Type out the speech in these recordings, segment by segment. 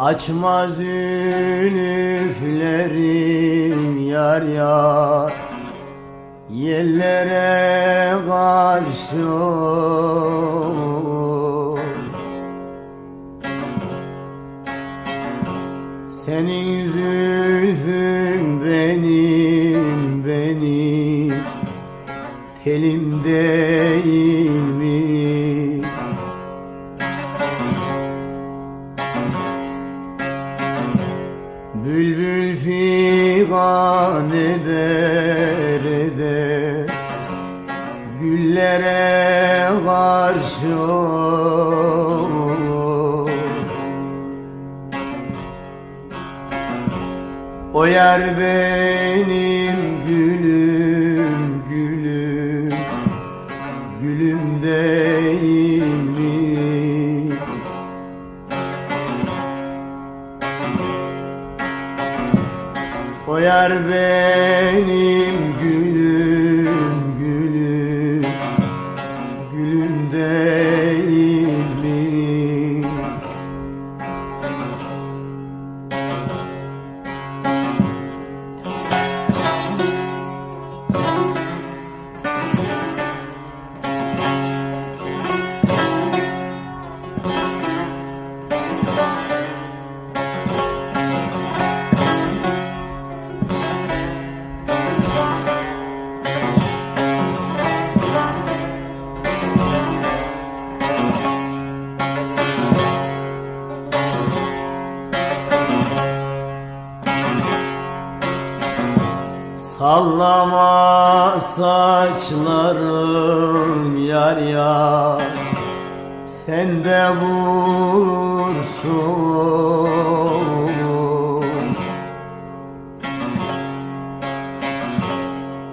Açmaz zülüflerim yar yar Yellere karşı Senin zülfün benim benim Telim Bülbül figan eder eder Güllere karşı O yer benim gülüm O yer benim gülüm gülüm Gülüm değil Sallama saçlarım yar yar Sen de bulursun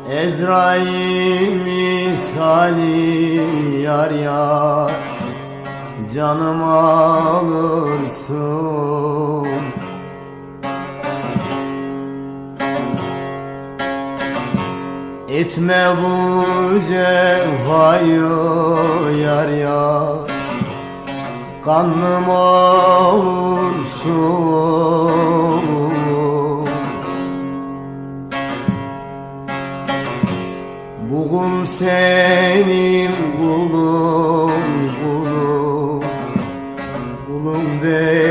Ezrail misali yar yar Canım alırsın Etme bu cefayı yar yar. Kanım olursun. Bugün senin kulun kulun. Kulun değil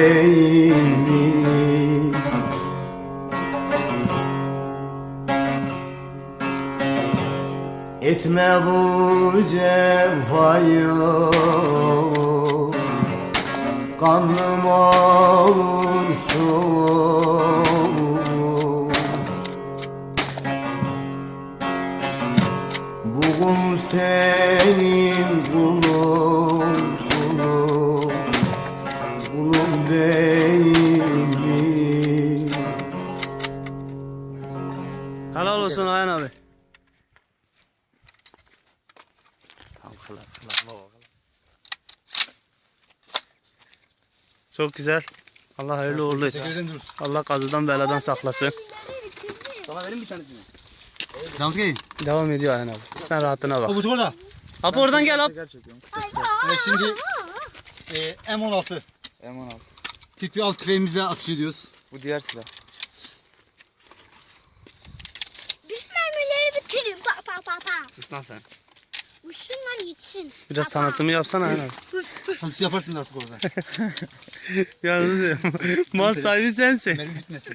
Etme bu cefayı Kanım olursun. Bugün senin kulun kulun Kulun değil Çok güzel. Allah hayırlı uğurlu etsin. dur. Allah kazıdan beladan saklasın. Sana vereyim bir tanesini. Yalnız gelin. Devam ediyor Ayhan abi. Sen rahatına bak. O buçuk orada. Abi oradan gel abi. Evet şimdi e, M16. M16. Tipi alt tüfeğimizle atış ediyoruz. Bu diğer silah. Biz mermileri bitirin. Pa pa pa pa. Sus lan sen. Gitsin. Biraz tanıtımı yapsana Ayhan abi. Sen siz yaparsınız artık orada. Yalnız mal sahibi sensin. Benim bitmesin.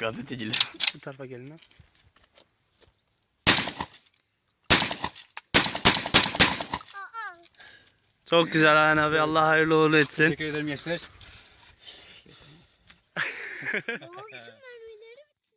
Gazeteciler. Bu tarafa gelin. Çok güzel Ayhan abi. Allah hayırlı uğurlu etsin. Teşekkür ederim gençler.